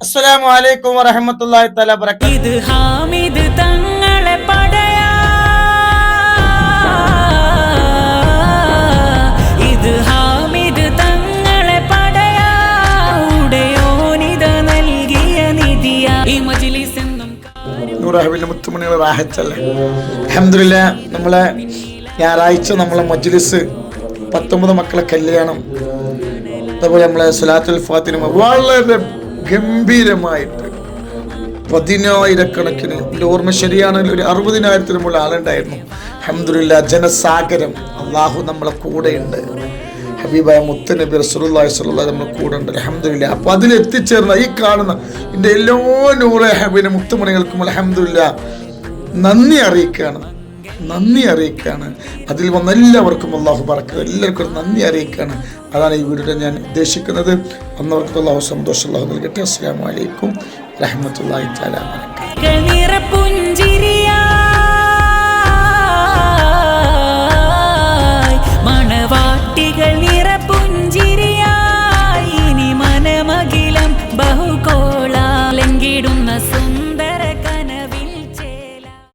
അസ്സലാമു അലൈക്കും വറഹമത്തുള്ളാഹി തആല ബറകാത്ത് ഇത് ഹാമിദ് തങ്ങളെ പടയാ. ഇത് ഹാമിദ് തങ്ങളെ പടയാ. ഉടയോനിത നൽകിയ നിധിയ. ഈ മജ്ലിസ് എന്നും നൂറാഹബിന്റെ മുത്തുമണികൾ റാഹത്തല്ലേ? അൽഹംദുലില്ലാ നമ്മളെ ഞായറാഴ്ച നമ്മളെ മജ്ലിസ് പത്തൊമ്പത് മക്കളെ കല്യാണം. അതുപോലെ നമ്മളെ സലാത്തുൽ ഫാത്തിനും വളരെ ഗംഭീരമായിട്ട്. പതിനായിരക്കണക്കിന് എന്റെ ഓർമ്മ ശരിയാണെങ്കിൽ ഒരു അറുപതിനായിരത്തിന് മുകളിൽ ആളുണ്ടായിരുന്നു. അഹമ്മദില്ല ജനസാഗരം. അള്ളാഹു നമ്മളെ കൂടെയുണ്ട്. ഹബീബായ മുത്തനബി റസൂലുള്ളാഹി സ്വല്ലല്ലാഹി നമ്മളെ കൂടെ ഉണ്ട് അൽഹംദുലില്ലാ. അപ്പോൾ അതിൽ എത്തിച്ചേർന്ന ഈ കാണുന്ന എന്റെ എല്ലാ നൂറെ ഹബീബിനെ മുത്തുമണികൾക്കും അൽഹംദുലില്ലാ നന്ദി അറിയിക്കുകയാണ്. നന്ദി അറിയിക്കുകയാണ് അതിൽ വന്ന എല്ലാവർക്കും അള്ളാഹു പറക്കുക എല്ലാവർക്കും നന്ദി അറിയിക്കുകയാണ് അതാണ് ഈ വീഡിയോ ഞാൻ ഉദ്ദേശിക്കുന്നത്. അന്നവർക്ക് അള്ളാഹു സന്തോഷം അള്ളാഹു നൽകട്ടെ. അസ്സാം വലൈക്കും റഹമത്തല്ലാഹി മണവാട്ടികൾ